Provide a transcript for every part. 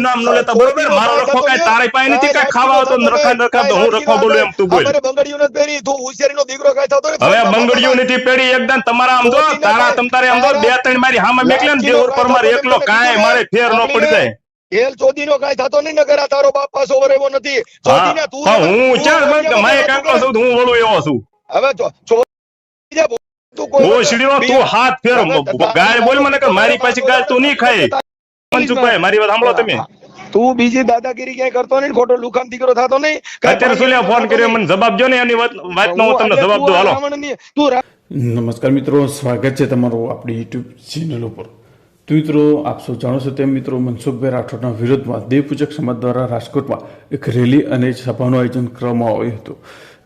એવું નામ ન લેતા બરોબર મારો રખો કઈ તારી પાસે નથી કઈ ખાવા આવતો રખા રખા તો હું રખો બોલું એમ તું બોલ. બંગડીયું નથી પહેરી. તું હોશિયારીનો દીકરો કઈ થતો હવે બંગડીયું નથી પેડી એકદમ તમારા આમ જો તારા તમતારે આમ જો બે ત્રણ મારી હામે મેકલે ને દેવર પર મારે એકલો કાંઈ મારે ફેર ન પડી જાય. એલ ચોદીનો કાંઈ થતો નહીં નકર તારો બાપ પાસો વરેવો નથી. હા ચોદીને તું હું ચાલ વરેવો બંધ મારે નથી. કાંકલો છું હું વળું એવો છું. હવે ચોદી તું હાથ ફેર ગાય બોલ મને કે મારી પાછી ગાય તું નહીં ખાય. મનસુખભાઈ મારી વાત સાંભળો તમે. તું બીજી દાદાગીરી ક્યાંય કરતો નહીં ખોટો લુખાન દીકરો થતો નહીં. અત્યારે શું ફોન કર્યો મને જવાબ જો ને એની વાત વાતનો હું તમને જવાબ દઉં હાલો. નમસ્કાર મિત્રો સ્વાગત છે તમારું આપણી યુટ્યુબ ચેનલ ઉપર. તો મિત્રો આપ સૌ જાણો છો તેમ મિત્રો મનસુખભાઈ રાઠોડના વિરોધમાં દેવપૂજક સમાજ દ્વારા રાજકોટમાં એક રેલી અને સભાનું આયોજન કરવામાં આવ્યું હતું.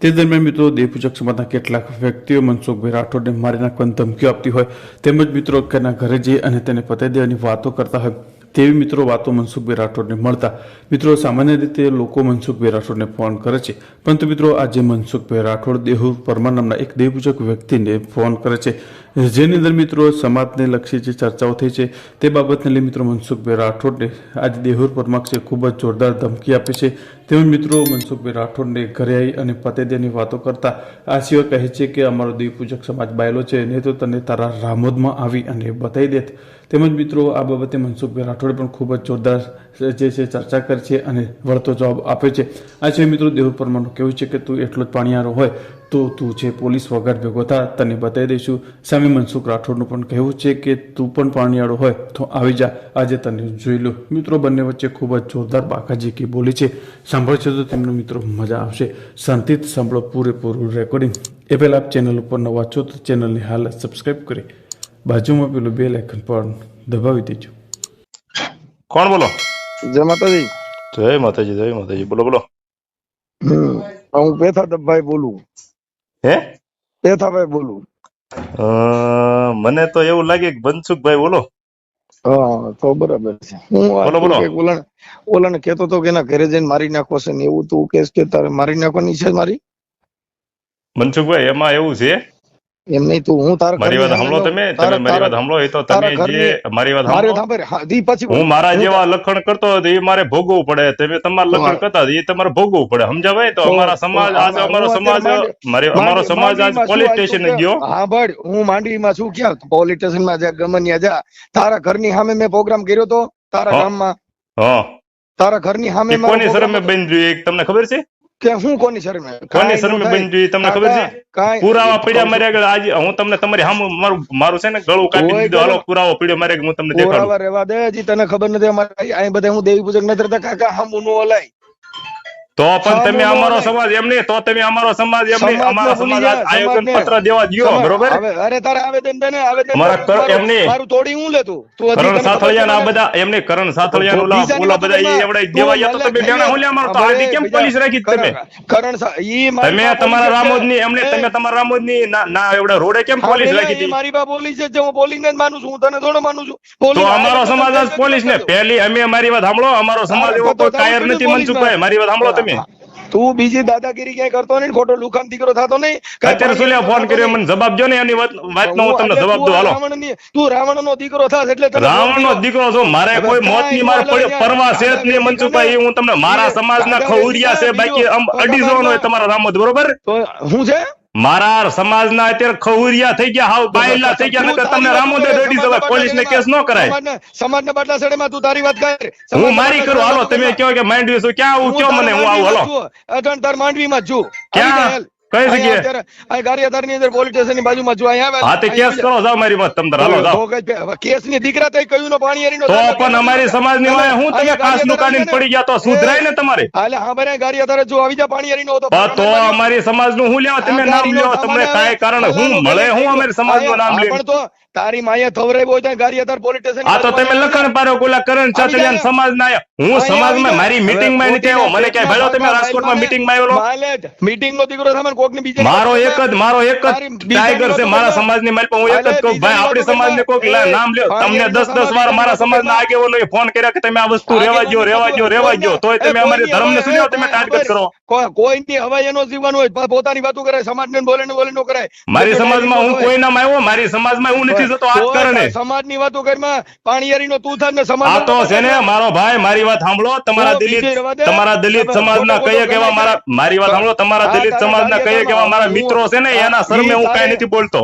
તે દરમિયાન મિત્રો દેવપૂજક સમાજના કેટલાક વ્યક્તિઓ મનસુખભાઈ રાઠોડને મારી નાખવાની ધમકીઓ આપતી હોય તેમજ મિત્રો તેના ઘરે જઈ અને તેને પતાવી દેવાની વાતો કરતા હોય. તેવી મિત્રો વાતો મનસુખભાઈ રાઠોડને મળતા મિત્રો સામાન્ય રીતે લોકો મનસુખભાઈ રાઠોડને ફોન કરે છે. પરંતુ મિત્રો આજે મનસુખભાઈ રાઠોડ દેહુ પરમાર નામના એક દેવપૂજક વ્યક્તિને ફોન કરે છે. જેની અંદર મિત્રો સમાજને લક્ષી જે ચર્ચાઓ થઈ છે, તે બાબતને લઈ મિત્રો મનસુખભાઈ રાઠોડને આજે દેહુર પરમાક્ષે ખૂબ જ જોરદાર ધમકી આપી છે. તેમજ મિત્રો મનસુખભાઈ રાઠોડને ઘરે આવી અને પતેદેની વાતો કરતા આ સિવાય કહે છે કે અમારો દેવપૂજક સમાજ બાયલો છે નહીં તો તને તારા રામોદમાં આવી અને બતાવી દેત. તેમજ મિત્રો આ બાબતે મનસુખભાઈ રાઠોડે પણ ખૂબ જ જોરદાર જે છે ચર્ચા કરી છે અને વળતો જવાબ આપે છે. આ સિવાય મિત્રો દેહુ પરમાનું કહેવું છે કે તું એટલો જ પાણીયારો હોય તો તું છે પોલીસ વગર ભેગો થા તને બતાવી દઈશું. સામે મનસુખ રાઠોડનું પણ કહેવું છે કે તું પણ પાણીયાળો હોય તો આવી જા. આજે તને જોઈ લો. મિત્રો બંને વચ્ચે ખૂબ જ જોરદાર બાકાજી બોલી છે. સાંભળશે તો તેમનો મિત્રો મજા આવશે. શાંતિથી સાંભળો પૂરેપૂરું રેકોર્ડિંગ એ પહેલાં આપ ચેનલ ઉપર નવા છો તો ચેનલની હાલ સબસ્ક્રાઈબ કરી. બાજુમાં પેલું બે લેખન પણ દબાવી દેજો. કોણ બોલો? જય માતાજી. જય માતાજી જય માતાજી. બોલો બોલો. હું પેથા પેથાભાઈ બોલું. હે? પેથાભાઈ બોલું. મને તો એવું લાગે કે બનસુખભાઈ બોલો. હા તો બરાબર છે. હું બોલો, બોલો. ઓલાને ઓલાને કહેતો તો કે એના ઘરે જઈને મારી નાખો છે ને એવું તું કેસ કે તારે મારી નાખવાની છે મારી? મનસુખભાઈ એમાં એવું છે એમ નહીં તું હું તારા મારી વાત સાંભળો તમે? તમે મારી વાત સાંભળો એ તો તમે જે મારી વાત સાંભળો. હા, મારા જેવા લખણ કરતો હતો એ મારે ભોગવવું પડે. તમે તમારા લખણ કરતા એ તમારે ભોગવવું પડે. સમજાવાય? તો અમારા સમાજ આજે અમારો સમાજ મારે અમારો સમાજ આજ પોલીસ સ્ટેશન ગયો. હા ભાઈ હું માંડવીમાં છું ક્યાં? પોલીસ સ્ટેશનમાં જા ગમનિયા જા તારા ઘરની સામે મેં પ્રોગ્રામ કર્યો તો? તારા ગામ ગામમાં? હા. તારા ઘરની સામે એ મારો કોની શરમે બંધ રહ્યું એક તમને ખબર છે? કે હું કોની શરમે? કોની શરમે બની રહ્યું તમને ખબર છે? પુરાવા પડ્યા મારે આગળ આજે હું તમને તમારી હામ મારું મારું છે ને ગળું કાપી દીધું. હાલો પુરાવો પડ્યો મારે હું તમને દેખાડું. રહેવા દે હજી તને ખબર નથી અમારે અહીં બધા હું દેવી પૂજક નથી રહેતા કાકા હામું નો હલાય. તો પણ તમે અમારો સમાજ એમ નહીં તો તમે અમારો સમાજ એમ નહીં. અમારો અમારા સમાજ આયોજન પત્ર દેવા દ્યો બરોબર? અરે તારે આવેદન દે ને આવેદન મારા એમ નહીં. મારું તોડી હું લે તું કરણ સાથળિયા ના બધા એમ નહીં કરણ સાથળિયા ઓલા ઓલા બધા એ એવડા દેવા તો તમે બેણા લે. હું તો હવે આડી કેમ પોલીસ રાખી તમે? કરણ- ઈ તમે તમારા રામોદની એમને તમે તમારા રામોદની ના એવડા રોડે કેમ પોલીસ પેલા રાખી હતી? મારી બા પોલીસ છે હું પોલીસ ને જ માનું છું હું તને થોડો માનું છું. તો અમારો સમાજ આજ પોલીસ ને પહેલી અમે મારી વાત સાંભળો અમારો સમાજ એવો તો કોઈ કાયર નથી. મનસુખભાઈ મારી વાત સાંભળો તમે તું બીજી દાદાગીરી ક્યાંય કરતો નહીં ખોટો લુખામ દીકરો થતો નહીં? અત્યારે લ્યા ફોન કર્યો? મને જવાબ જો ને એની વાત નો હું તમને જવાબ દઉં. હાલો. તું રાવણ નો દીકરો થાસ એટલે રાવણ નો દીકરો છો. મારે કોઈ મોતની મારે યાર. પરવા છે જ નહીં દાદા હું તમને મારા સમાજ ના ખવડિયા છે બાકી આમ તો અઢી જવાનો હોય તમારા- તમારા રામોદ બરોબર? તો હું છે? મારા સમાજના અત્યારે ખવડિયા થઈ ગયા હાવ બાયલા થઈ ગયા નકર તમને રામોદે રેડી જવા પોલીસ ને કેસ ન કરાય. સમાજ ના સડે સડેમાં તું તારી વાત કર? હું મારી કરું? હાલો તમે કહો કે માંડવી છું ક્યાં આવું કયો મને હું આવું? હાલો. અટણ તાર માંડવી માં છું ક્યાં? કઈ જગ્યાએ? ગારિયાધારની અંદર પોલીસ સ્ટેશનની બાજુમાં જો અહીંયા હા તે કેસ કરો જાવ મારી વાત તમ હાલો જાઓ. કેસની દીકરા તઈ કયું નો પાણી તો પણ અમારી સમાજની હોય હું તમે કાચનું કાઢીને પડી ગયા તો સુધરાય ને તમારે? હાલે હા બરે ગારિયાધાર જો આવી જા પાણી નો પણ તો અમારી સમાજનું હું લેવા તમે નામ લ્યો તમને કાય કારણ હું મળે હું અમારી સમાજનું નામ લે પણ તો તારી માએ થવરાઈ હોય ત્યાં ગારિયાધાર પોલીસ સ્ટેશન આ તો તમે લખણ પાડો કોલા કરણ ચાતરિયાન સમાજ ના. હું સમાજમાં મારી મીટિંગમાં નથી આવ્યો મને ક્યાંય ભેળો તમે રાજકોટમાં મીટિંગમાં આવેલો? મીટિંગ નો દીકરો સામે કોકની બીજે મારો એક જ મારો એક જ ટાઈગર છે મારા સમાજની માલ હું એક જ કહું ભાઈ આપણી સમાજને કોક નામ લ્યો. તમને દસ દસ વાર મારા સમાજના આગેવાનોએ ફોન કર્યા કે તમે આ વસ્તુ રેવા જો રેવા જો રેવા જો તોય તમે અમારી ધર્મને શું તમે ટાર્ગેટ કરો. કોઈ ની હવાઈ એનો જીવન હોય પોતાની વાતો કરે સમાજ ને બોલે ને બોલે નો કરાય. મારી સમાજમાં હું કોઈનામાં આવ્યો? મારી સમાજમાં હું નથી જતો આ કારણે. સમાજની વાતો કરમાં પાણીયારી નો તું થાત ને સમાજ આ તો છે ને મારો ભાઈ મારી મારી વાત સાંભળો તમારા દલિત. તમારા દલિત તમે સમાજના કયા કેવા મારા મારી વાત સાંભળો તમારા દલિત સમાજના કયા કેવા મારા મિત્રો છે ને એના શરમે હું કઈ નથી બોલતો.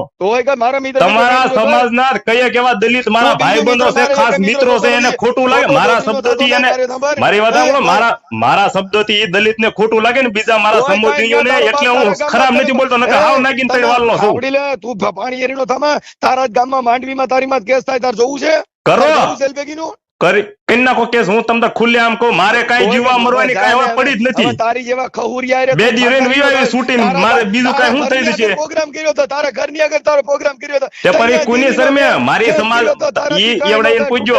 તમારા સમાજના કયા કેવા દલિત મારા ભાઈબંધો છે ખાસ મિત્રો છે એને ખોટું લાગે? મારા શબ્દોથી એને મારી વાત સાંભળો એ મારા મારા શબ્દોથી ઈ દલિતને ખોટું લાગે ને બીજા મારા સમુદ્રીઓને એટલે હું ખરાબ નથી બોલતો નકર એ, હાવ નાગીને તઈ વાલનો છું. તું પાણી એરીનો થામા તારા જ ગામમાં માંડવીમાં તારી માં કેસ થાય તાર જોવું છે? કરો. એલપેકીનું? કરી કરી નાખો કેસ હું તમને ખુલ્લે આમ કહું મારે કઈ જીવવા મરવાની કઈ પડી જ નથી તારી જેવા ખહુરિયા બે દી તારા શૂટિંગ, મારે બીજું કઈ હું થઈ જશે? પ્રોગ્રામ કર્યો તો તારા ઘરની આગળ તારો પ્રોગ્રામ કર્યો તો તે ઈ કોની શરમે? મારી સમાજ- ઈ એવડા એને પૂછજો.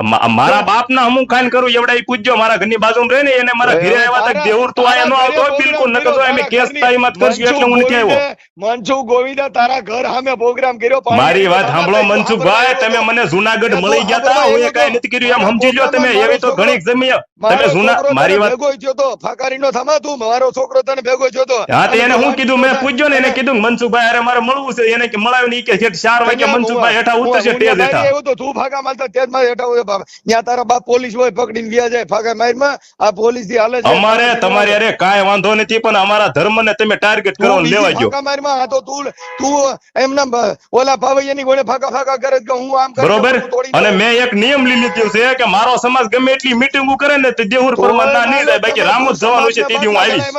તૂટે બાપ ના હું બાપના કરું એવડા ઈ પૂછજો મારા ઘરની બાજુ રહે ને એને મારા ઘરે આવ્યા તક તારા- દેવર તું આયા નો આવતો બિલકુલ નકર તો એમે કેસ તારીમાં મત કરશું એટલે હું નથી આવ્યો મનસુખ ગોવિંદા તારા ઘર સામે પ્રોગ્રામ કર્યો મારી વાત તારા સાંભળો ભાઈ મનસુખભાઈ તમે મને જુનાગઢ મળી ગયા તા હું એ નથી કર્યું એમ સમજી લ્યો તમે એવી તો ઘણી જમી તમે જુના મારી વાત ભેગો થયો તો ફાકારીનો થમા તું મારો છોકરો તને ભેગો થયો તો. હા તો એને હું કીધું મેં પૂછ્યો ને એને કીધું મનસુખભાઈ અરે મારે મળવું છે. એને કે મળાવ્યું નહીં. કે છેક ચાર વાગે મનસુખભાઈ હેઠા ઉતરશે ટેજ હેઠા. આવ્યો તો તું ફાકા મારતા તેજમાં હેઠા બાપ ત્યાં તારા બાપ પોલીસ હોય પકડીને ગયા જાય ફાકા મારમાં આ પોલીસથી હાલે છે. અમારે તમારી અરે કાંઈ વાંધો નથી પણ અમારા ધર્મને તમે ટાર્ગેટ કરો ને લેવા ગયો ફાકા મારમાં આ તો તું તું એમના ઓલા ભાવૈયા ની ગોળે ફાકા ફાકા કરે કે હું આમ કરી બરોબર? અને મેં એક નિયમ લીધો છે કે મારો સમાજ ગમે એટલી મીટિંગો કરે ને તે દેહુર પરમાર ના નહીં જાય બાકી રામ જ જવાનું છે તેથી હું આવીશ.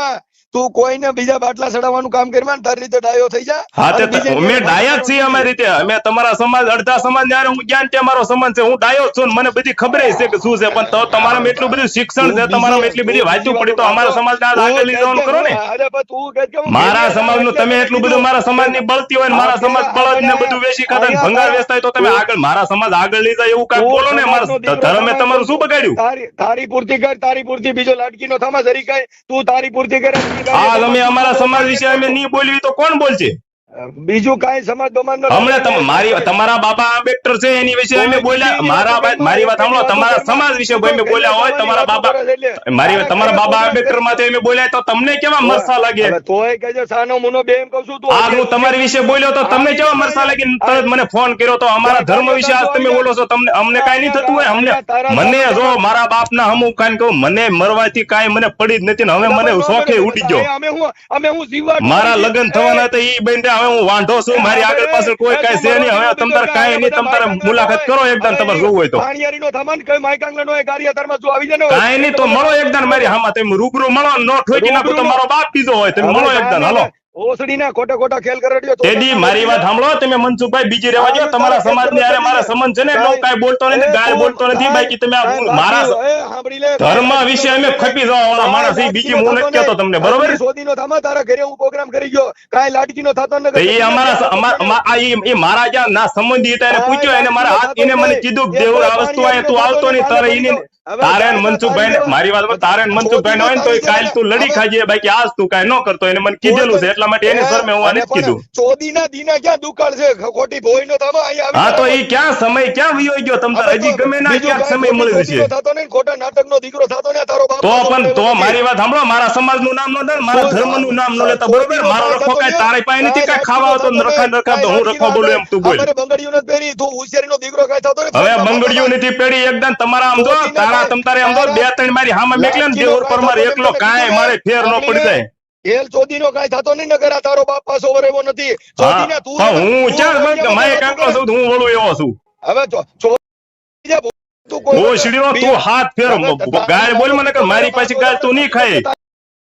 તું કોઈને બીજા બાટલા ચડાવવાનું કામ કરી ને તારી રીતે ડાયો થઈ જા. હા તે અમે ડાયા જ છીએ અમારી રીતે. અમે તમારા સમાજ અડધા સમાજ ને હું જ્ઞાન તે મારો સમાજ છે હું ડાયો જ છું મને બધી ખબર છે કે શું છે પણ તો તમારામાં એટલું બધું શિક્ષણ છે તમારામાં એટલી બધી વાંચવું પડી તો અમારા સમાજ આગળ લઈ જવાનું કરો ને મારા સમાજનું તમે એટલું બધું મારા સમાજની બળતી હોય મારા સમાજ બળદ ને બધું વેચી ખાતા ભંગાર વેચતા હોય તો તમે આગળ મારા સમાજ આગળ લઈ જાય એવું કઈ બોલો ને મારા ધર્મે તમારું શું બગાડ્યું? તારી તારી પૂર્તિ કર તારી પૂર્તિ બીજો લાડકી નો થમા જરી કઈ તું તારી પૂર્તિ કર. આ તમે અમારા સમાજ વિશે અમે નહીં બોલવી તો કોણ બોલશે? બીજું કાંઈ સમાજ હમણાં તમે મારી તમારા બાપા આંબેડકર છે એની વિશે અમે બોલ્યા. મારા મારી વાત સાંભળો. તમારા સમાજ વિશે અમે બોલ્યા હોય તમારા બાબા મારી તમારા બાબા આંબેડકરમાંથી અમે બોલ્યા તો તમને કેવા મરસા લાગે? તોય કહેજો સાનો મુનો બે એમ કહું છું તું આ હું તમારી વિશે બોલ્યો તો તમને કેવા મરસા લાગે? તરત મને ફોન કર્યો તો અમારા ધર્મ વિશે આજ તમે બોલો છો તમને અમને કાઈ નહીં થતું હોય અમને મને જો મારા બાપના હમું કાઈ કહું મને મરવાથી કાઈ મને પડી જ નથી ને હવે મને શોખે ઉડી ગયો. અમે હું અમે હું જીવવા મારા લગ્ન થવાના હતા ઈ બેન હવે હું વાંઢો છું મારી આગળ પાછળ કોઈ કઈ છે નહીં. હવે તમ કઈ નહીં તમારે મુલાકાત કરો એકદમ તમારે જોવું હોય તો. કઈ નહીં તો મળો એકદમ મારી હામાં. તમે રૂબરૂ મળો નો ઠોકી નાખો તો મારો બાપ બીજો હોય તમે મળો એકદમ હાલો. ઓસડીના ખોટા ખોટા ખેલ કરડ્યો તેદી મારી વાત સાંભળો તમે મનસુખભાઈ બીજી રહેવા દો તમારા સમાજની મારા સંબંધ છે ને એટલે હું બોલતો નથી ગાળ બોલતો નથી બાકી તમે મારા બાકી, એ, સાંભળી લે. ધર્મ વિશે અમે ખપી જવા વાળા માણસ. બીજી હું નથી કહેતો તમને બરોબર? સોદીનો થામા તારા ઘરે હું પ્રોગ્રામ કરી ગયો. કાંઈ લાડકીનો થતો ન એ અમારા આ મારા જ્યાં ના સંબંધી હતા એને પૂછ્યો એને મારા હાથ એને મને કીધું દેવર આ વસ્તુ તું આવતો નહીં તારે ઈને મનસુખભાઈ મારી વાત સાંભળો, મનસુખભાઈ હોય ને તો કાલ તું લડી ખાજે બાકી આજ તું કાંઈ ન કરતો એને મને કીધેલું છે એટલા માટે એની સર મેં હું આને જ કીધું. ચોદીના દીના ક્યાં દુકાળ છે? ખોટી ભોયનો થામા અહીંયા હા તો આવી ક્યાં સમય ક્યાં વયો ગયો? તમ હજી ગમે ના બીજું સમય મળી જશે થતો નહીં, ખોટા નાટકનો દીકરો થતો નહીં, તારો બાપ તો પણ તો મારી વાત સાંભળો મારા સમાજનું નામ નો લે મારા ધર્મનું નામ નો લેતા બરોબર મારો રખો કાંઈ તારે પાસે નથી કાંઈ ખાવા હતો રખા રખા તો હું રખો બોલું એમ તું બોલ. બંગડીઓ નથી પહેરી, તું દીકરો કાંઈ થતો. હવે બંગડીયું નથી પેડી એકદમ તમારા આમ જો તારા તમતારે બે ત્રણ મારી હામે મેકલે ને દેવર પર મારે એકલો કાંઈ મારે ફેર ન પડી જાય. ખેલ ચોદીનો કાંઈ થતો નહીં નગર આ તારો બાપ પાછો એવો નથી. હા ચોદીના તું હું માય બધા કાંકલો છું હું વળો એવો છું. હવે ચોદી તું હાથ ફેર ગાય બોલ મને કે મારી પાસે ગાય તું નહીં ખાય.